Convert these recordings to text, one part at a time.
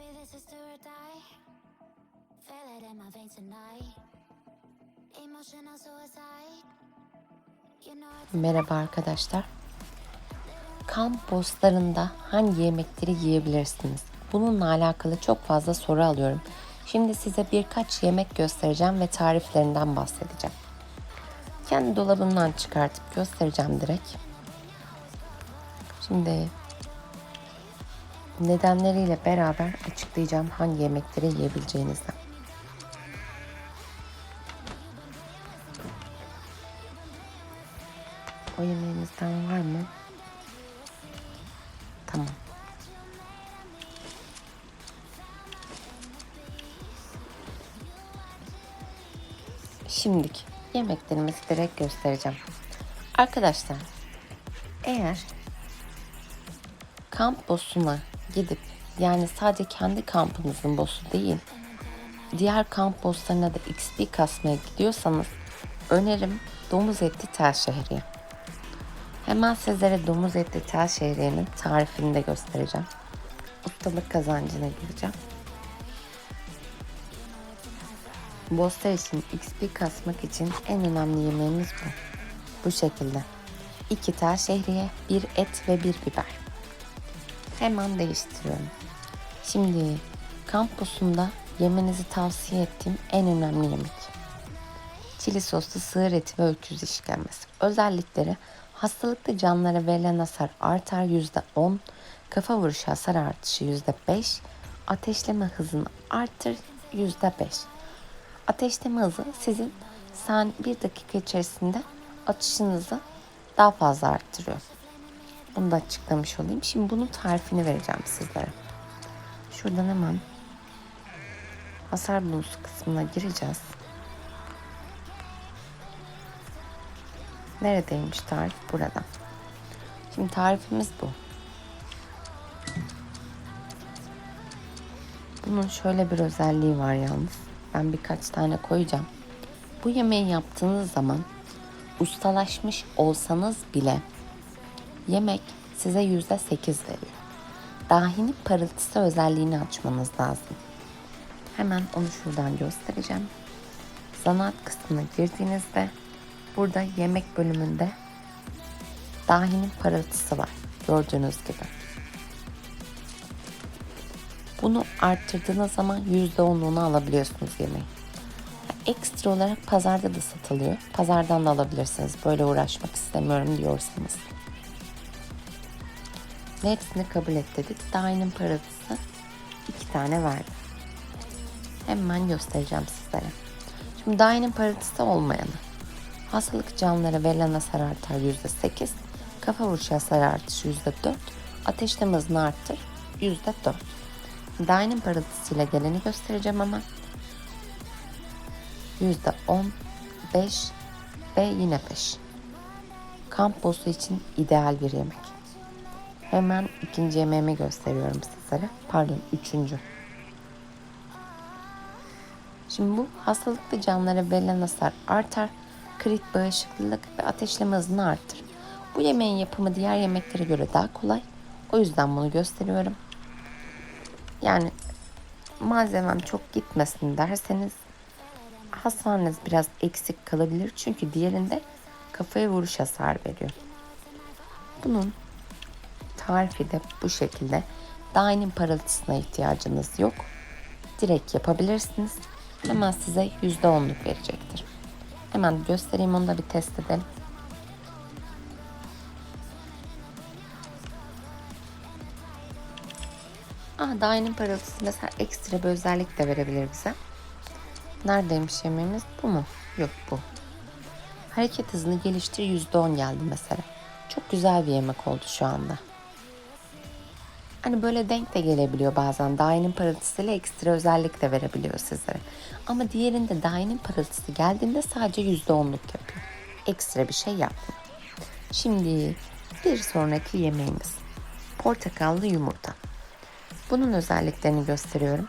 Maybe this is do or die. Feel it in my veins tonight. Emotional suicide. You know Merhaba arkadaşlar. Kamp postlarında hangi yemekleri yiyebilirsiniz? Bununla alakalı çok fazla soru alıyorum. Şimdi size birkaç yemek göstereceğim ve tariflerinden bahsedeceğim. Kendi dolabımdan çıkartıp göstereceğim direkt. Şimdi nedenleriyle beraber açıklayacağım hangi yemekleri yiyebileceğinizden. O yemeğinizden var mı? Tamam. Şimdilik yemeklerimizi direkt göstereceğim. Arkadaşlar eğer kamp bossuna gidip yani sadece kendi kampınızın bossu değil diğer kamp bosslarına da XP kasmaya gidiyorsanız önerim domuz etli tel şehriye. Hemen sizlere domuz etli tel şehriyenin tarifini de göstereceğim. Ustalık kazancına gireceğim. Bosslar için XP kasmak için en önemli yemeğimiz bu. Bu şekilde. 2 tel şehriye, bir et ve bir biber. Hemen değiştiriyorum. Şimdi kampusunda yemenizi tavsiye ettiğim en önemli yemek. Çili soslu sığır eti ve öküz işkembesi. Özellikleri hastalıklı canlılara verilen hasar artar %10, kafa vuruşu hasar artışı %5, ateşleme hızını artır %5. Ateşleme hızı sizin sen bir dakika içerisinde atışınızı daha fazla arttırıyor. Bunu da açıklamış olayım. Şimdi bunun tarifini vereceğim sizlere. Şuradan hemen hasar bonusu kısmına gireceğiz. Neredeymiş tarif? Burada. Şimdi tarifimiz bu. Bunun şöyle bir özelliği var yalnız. Ben birkaç tane koyacağım. Bu yemeği yaptığınız zaman ustalaşmış olsanız bile yemek size yüzde sekiz veriyor. Dahinin parıltısı özelliğini açmanız lazım. Hemen onu şuradan göstereceğim. Zanaat kısmına girdiğinizde burada yemek bölümünde dahinin parıltısı var. Gördüğünüz gibi. Bunu arttırdığınız zaman %10'luğunu alabiliyorsunuz yemeği. Ekstra olarak pazarda da satılıyor. Pazardan da alabilirsiniz. Böyle uğraşmak istemiyorum diyorsanız. Ve hepsini kabul et dedik. Dahinin parıltısı iki tane verdi. Hemen göstereceğim sizlere. Şimdi dahinin parıltısı olmayanı. Hastalık canlılara verilen hasar artar %8. Kafa vuruşu hasar artışı %4. Ateşleme hızını arttır %4. Dahinin parıltısıyla geleni göstereceğim ama %10, 5 ve yine 5. Kamp bosu için ideal bir yemek. Hemen ikinci yemeğimi gösteriyorum sizlere. Pardon üçüncü. Şimdi bu hastalıklı canlılara verilen hasar artar, krit bağışıklılık ve ateşleme hızını arttır. Bu yemeğin yapımı diğer yemeklere göre daha kolay. O yüzden bunu gösteriyorum. Yani malzemem çok gitmesin derseniz hasarınız biraz eksik kalabilir. Çünkü diğerinde kafaya vuruş hasar veriyor. Bunun tarifi de bu şekilde. Dahinin parıltısına ihtiyacınız yok. Direkt yapabilirsiniz. Hemen size %10'luk verecektir. Hemen göstereyim onu da bir test edelim. Aa, dahinin parıltısı mesela ekstra bir özellik de verebilir bize. Neredeymiş yemeğimiz? Bu mu? Yok bu. Hareket hızını geliştir %10 geldi mesela. Çok güzel bir yemek oldu şu anda. Hani böyle denk de gelebiliyor bazen. Dahinin parıltısıyla ekstra özellik de verebiliyor sizlere. Ama diğerinde dahinin parıltısı geldiğinde sadece %10'luk yapıyor. Ekstra bir şey yapmıyor. Şimdi bir sonraki yemeğimiz. Portakallı yumurta. Bunun özelliklerini gösteriyorum.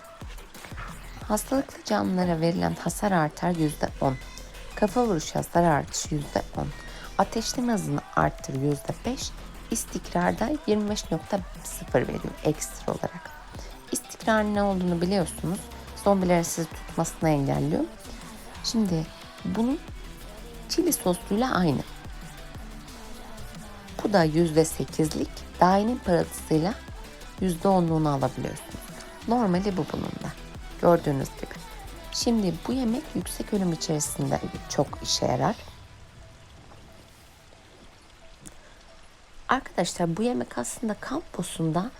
Hastalıklı canlılara verilen hasar artar %10. Kafa vuruş hasar artışı %10. Ateşleme hızını arttır %5. İstikrarda 25.0 veriyor ekstra olarak. İstik istikrarın ne olduğunu biliyorsunuz. Zombilerin sizi tutmasını engelliyor. Şimdi bunun çili sosuyla aynı. Bu da %8'lik dairenin parıltısıyla %10'luğunu alabiliyorsunuz. Normali bu bunun da. Gördüğünüz gibi. Şimdi bu yemek yüksek ölüm içerisinde çok işe yarar. Arkadaşlar bu yemek aslında kamposunda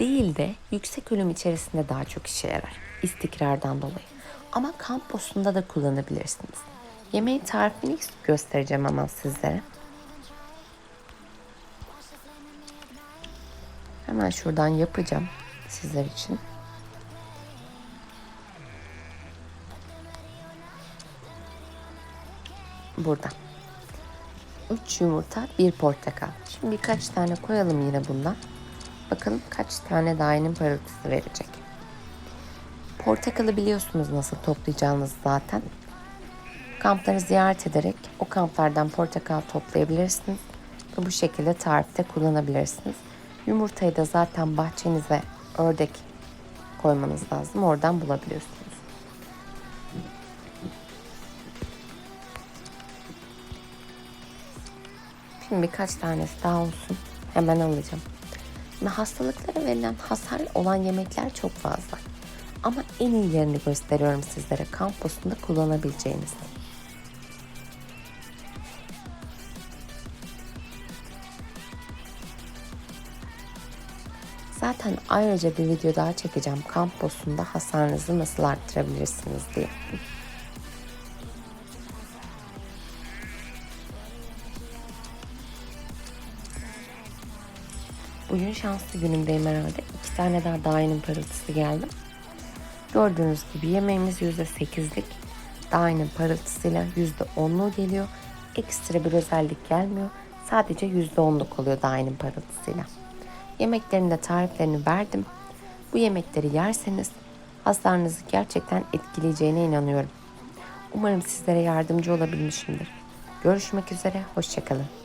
değil de yüksek ölüm içerisinde daha çok işe yarar. İstikrardan dolayı. Ama kamposunda da kullanabilirsiniz. Yemeğin tarifini göstereceğim ama sizlere. Hemen şuradan yapacağım sizler için. Burada. 3 yumurta, 1 portakal. Şimdi birkaç tane koyalım yine bundan. Bakalım kaç tane dairenin parıltısı verecek. Portakalı biliyorsunuz nasıl toplayacağınızı zaten. Kampları ziyaret ederek o kamplardan portakal toplayabilirsiniz. Ve bu şekilde tarifte kullanabilirsiniz. Yumurtayı da zaten bahçenize ördek koymanız lazım. Oradan bulabiliyorsunuz. Şimdi birkaç tanesi daha olsun. Hemen alacağım. Şimdi hastalıklara verilen hasar olan yemekler çok fazla. Ama en iyilerini gösteriyorum sizlere kamposunda kullanabileceğiniz. Zaten ayrıca bir video daha çekeceğim kamposunda hasarınızı nasıl arttırabilirsiniz diye. Bugün şanslı günümdeyim herhalde. İki tane daha dairenin parıltısı geldi. Gördüğünüz gibi yemeğimiz %8'lik. Dairenin parıltısıyla %10'luğu geliyor. Ekstra bir özellik gelmiyor. Sadece %10'luk oluyor dairenin parıltısıyla. Yemeklerin de tariflerini verdim. Bu yemekleri yerseniz hasarınızı gerçekten etkileyeceğine inanıyorum. Umarım sizlere yardımcı olabilmişimdir. Görüşmek üzere, hoşçakalın.